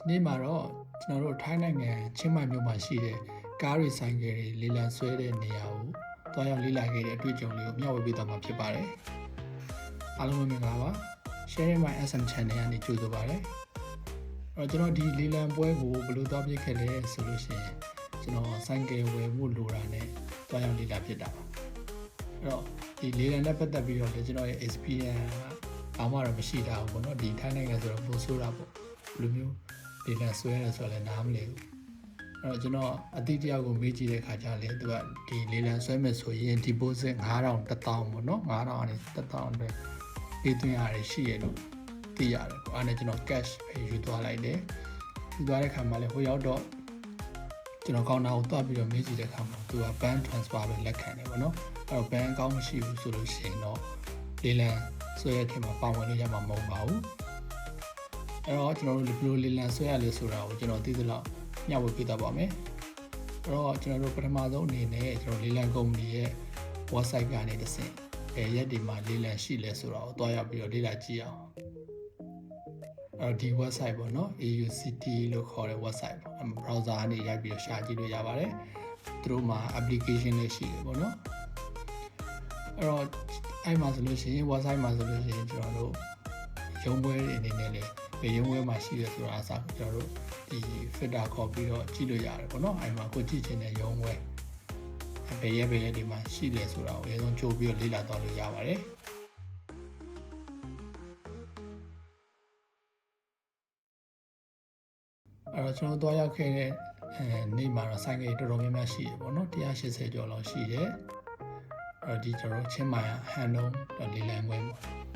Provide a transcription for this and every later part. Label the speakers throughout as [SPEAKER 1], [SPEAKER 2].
[SPEAKER 1] ဒီနေ့မှာတော့ကျွန်တော်တို့ထိုင်းနိုင်ငံချင်းမိုင်မြို့မှာရှိတဲ့ကားရီဆိုင်ကယ်တွေလေလံဆွဲတဲ့နေရာကိုတွားရောက်လေ့လာခဲ့တဲ့အတွေ့အကြုံလေးကိုမျှဝေပေးသွားမှာဖြစ်ပါတယ်။အားလုံးပဲမင်္ဂလာပါ။ Sharing my SM channel ကနေကြိုဆိုပါရစေ။အဲ့တော့ကျွန်တော်ဒီလေလံပွဲကိုဘယ်လိုသွားပြစ်ခဲ့လဲဆိုလို့ရှိရင်ကျွန်တော်ဆိုင်ကယ်ဝယ်ဖို့လိုတာနဲ့တွားရောက်လေ့လာဖြစ်တာပါ။အဲ့တော့ဒီလေလံနဲ့ပတ်သက်ပြီးတော့လည်းကျွန်တော်ရဲ့ experience ကဘာမှတော့မရှိတာဘူးပေါ့နော်ဒီထိုင်းနိုင်ငံဆိုတော့ပိုဆိုးတာပေါ့ဘယ်လိုမျိုး လေလံဆွဲရဲဆိုတော့လည်းနားမလည်ဘူးအဲ့တော့ကျွန်တော်အတိတ်တယောက်ကိုမေးကြည့်တဲ့ခါကျလည်းသူကဒီလေလံဆွဲမယ်ဆိုရင် deposit 9000 1000ပေါ့နော်9000ကနေ1000အတွက်ပေးသွင်းရတယ်ရှိရလို့သိရတယ်ပေါ့အဲ့ဒါနဲ့ကျွန်တော် cash ပဲယူသွားလိုက်တယ်ယူသွားတဲ့ခါမှာလည်းဟိုရောက်တော့ကျွန်တော်ကောင်တာကိုတွားပြီးတော့မေးကြည့်တဲ့ခါမှာသူက bank transfer ပဲလက်ခံတယ်ပေါ့နော်အဲ့တော့ bank account မရှိဘူးဆိုလို့ရှိရင်တော့လေလံဆွဲရတဲ့မှာပါဝင်လို့ရမှာမဟုတ်ပါဘူး အဲ့တော့ကျွန်တော်တို့ဘယ်လိုလေလံဆွဲရလဲဆိုတာကိုကျွန်တော်သိသလောက်ညှဝေပေးသွားပါမယ်အဲ့တော့ကျွန်တော်တို့ပထမဆုံးအနေနဲ့ကျွန်တော်လေလံကုမ္ပဏီရဲ့ website ကနေတစ်ဆင့်ဘယ်ရက်ဒီမှာလေလံရှိလဲဆိုတာကိုတွားရောက်ပြီးတော့လေ့လာကြည့်အောင်အဲ့တော့ဒီ website ပေါ့နော် AUCT လို့ခေါ်တဲ့ website ပေါ့အဲ့မှာ browser ကနေရိုက်ပြီးတော့ရှာကြည့်လို့ရပါတယ်သူတို့မှာ application လေးရှိတယ်ပေါ့နော်အဲ့တော့အဲ့မှာဆိုလို့ရှိရင် website မှာဆိုလို့ရှိရင်ကျွန်တော်တို့ရုံးပွဲတွေအနေနဲ့လည်း ဘယ်ရုံးပွဲမှာရှိရဲဆိုတာအစားကျွန်တော်တို့ဒီ filter ခေါ်ပြီးတော့ကြည့်လို့ရတယ်ပေါ့နော်အဲ့မှာကိုကြည့်ချင်တဲ့ရုံးပွဲဘယ်ရက်ဘယ်ရက်ဒီမှာရှိလဲဆိုတာကိုအရင်ဆုံးကြိုးပြီးတော့လေ့လာသွားလို့ရပါတယ်အဲ့တော့ကျွန်တော်သွားရောက်ခဲ့တဲ့အဲနေ့မှာတော့ဆိုင်ကယ်တော်တော်များများရှိတယ်ပေါ့နော်180ကျော်လောက်ရှိတယ်အဲ့တော့ဒီကျွန်တော်ချင်းမိုင်ဟန်ဒုံလေးလံခွဲပေါ့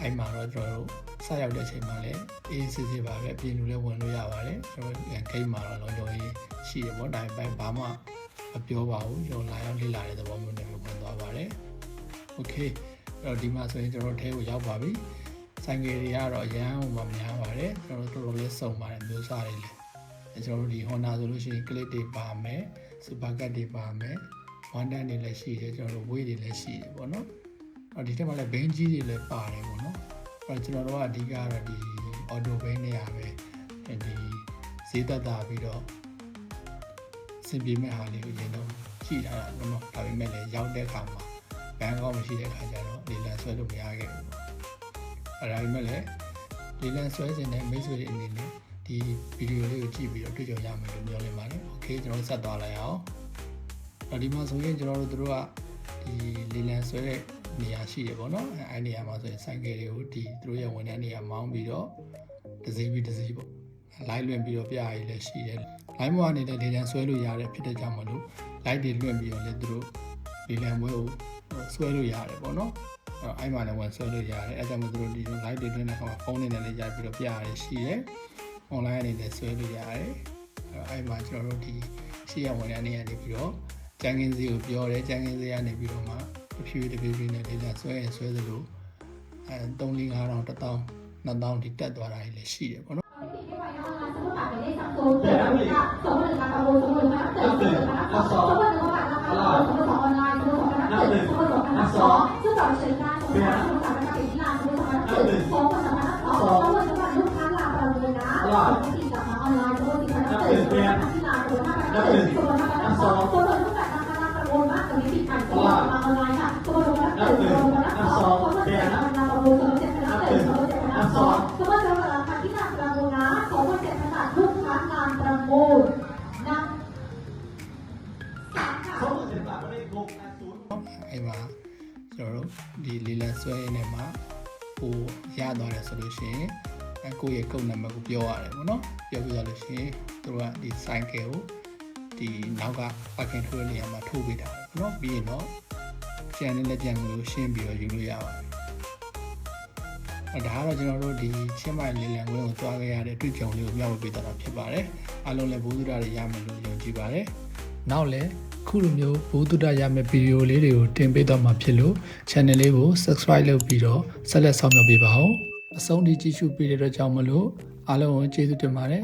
[SPEAKER 1] အဲ့မှာတော့ကျွန်တော်တို့စရောက်တဲ့အချိန်မှာလည်းအေးစစ်စစ်ပါပဲအပြင်လူလည်းဝင်လို့ရပါတယ်ကျွန်တော်ဂိမ်းမှာတော့လုံးလုံးကြီးရှိတယ်ပေါ့ဒါပေမဲ့ဘာမှမပြောပါဘူးကျွန်တော်လာရောက်လေ့လာတဲ့သဘောမျိုးနဲ့ဝင်သွားပါတယ်โอเคအဲ့တော့ဒီမှာဆိုရင်ကျွန်တော်ထဲကိုရောက်ပါပြီဆိုင်ကယ်တွေကတော့အရန်ဟိုမှာများပါတယ်ကျွန်တော်တို့တော်တော်လေးစုံပါတယ်မျိုးစားတွေလည်းအဲကျွန်တော်တို့ဒီ Honda ဆိုလို့ရှိရင် clip တွေပါမယ် super cut တွေပါမယ်ဝန်တန်းတွေလည်းရှိတယ်ကျွန်တော်တို့ weight တွေလည်းရှိတယ်ပေါ့နော် တော့ဒီထက်မှလည်းဘိန်းကြီးတွေလည်းပါတယ်ပေါ့နော်အဲ့ကျွန်တော်တို့ကအဓိကကတော့ဒီ auto ဘိန်းနေရာပဲဒီဈေးသက်သာပြီးတော့စင်ပြေမဲ့ဟာလေးကိုအရင်တော့ကြည့်ထားတာပေါ့နော်ဒါပေမဲ့လည်းရောက်တဲ့အခါမှာဘန်ကောက်မရှိတဲ့အခါကျတော့လေလံဆွဲလို့မရခဲ့ဘူးအဲ့ဒါပေမဲ့လည်းလေလံဆွဲနေတဲ့မိတ်ဆွေတွေအနေနဲ့ဒီဗီဒီယိုလေးကိုကြည့်ပြီးတော့တွေ့ကြရမယ်လို့ပြောနေပါတယ်။ Okay ကျွန်တော်ဆက်သွားလိုက်အောင်။ဒါဒီမှာဆိုရင်ကျွန်တော်တို့တို့ကဒီလေလံဆွဲတဲ့ နေရာရှိတယ်ပေါ့နော်အဲအဲ့နေရာမှာဆိုရင်ဆိုင်ကယ်တွေကိုဒီသူတို့ရဲ့ဝန်ထမ်းတွေကမောင်းပြီးတော့တစ်စီးပြီးတစ်စီးပေါ့လိုက်လွင်ပြီးတော့ပြရည်လည်းရှိတယ်လိုင်းမောအနေနဲ့လေလံဆွဲလို့ရတယ်ဖြစ်တဲ့ကြောင့်မလို့လိုက်တွေလွင်ပြီးတော့လည်းသူတို့လေလံပွဲကိုဆွဲလို့ရတယ်ပေါ့နော်အဲ့မှာလည်းဝင်ဆွဲလို့ရတယ်အဲကြောင့်မို့သူတို့ဒီ live တွေတွင်းတဲ့အခါမှာဖုန်းတွေနဲ့လည်းရိုက်ပြီးတော့ပြရတယ်ရှိတယ် online အနေနဲ့ဆွဲလို့ရတယ်အဲ့မှာကျွန်တော်တို့ဒီရှိရဝင်တဲ့အနေနဲ့ပြီးတော့ကျန်းကင်းစီကိုပြောတယ်ကျန်းကင်းစီကနေပြီးတော့မှတ ဖြည်းဖြည်းတဖြည်းဖြည်းနဲ့လေးလာဆွဲရင်ဆွဲသလိုအဲ3 4 5 000 1000 2000ဒီတက်သွားတာလည်းရှိတယ်ပေါ့နော်အဲ့ တော်တို့ဒီလီလန်ဆွဲရင်းနဲ့မှာဟိုရသွားတယ်ဆိုလို့ရှိရင်အကိုယ့်ရဲ့ကုတ်နံပါတ်ကိုပြောရတယ်ပေါ့နော်ပြောပြရလို့ရှိရင်သူတို့ကဒီ cycle ကိုဒီနောက်က parking ထိုးနေရာမှာထိုးပေးတာပေါ့နော်ပြီးရင်တော့ကျန်တဲ့လက်ကျန်ကိုရှင်းပြီးတော့ယူလို့ရပါတယ်အဲဒါကတော့ကျွန်တော်တို့ဒီချင်းမိုင်လေးလံဝင်းကိုသွားခဲ့ရတဲ့အတွေ့အကြုံလေးကိုမျှဝေပေးတာဖြစ်ပါတယ်အားလုံးလည်းဘုရားတွေရမယ်လို့ယုံကြည်ပါတယ်နောက်လည်း ခုလိုမျိုးဘုဒ္ဓရမယ့်ဗီဒီယိုလေးတွေကိုတင်ပေးတော့မှာဖြစ်လို့ channel လေးကို subscribe လုပ်ပြီးတော့ဆက်လက်ဆောင်ရွက်ပေးပါဦးအဆုံးထိကြည့်ရှုပေးတဲ့အတွက်ကြောင့်မလို့အားလုံးကိုကျေးဇူးတင်ပါတယ်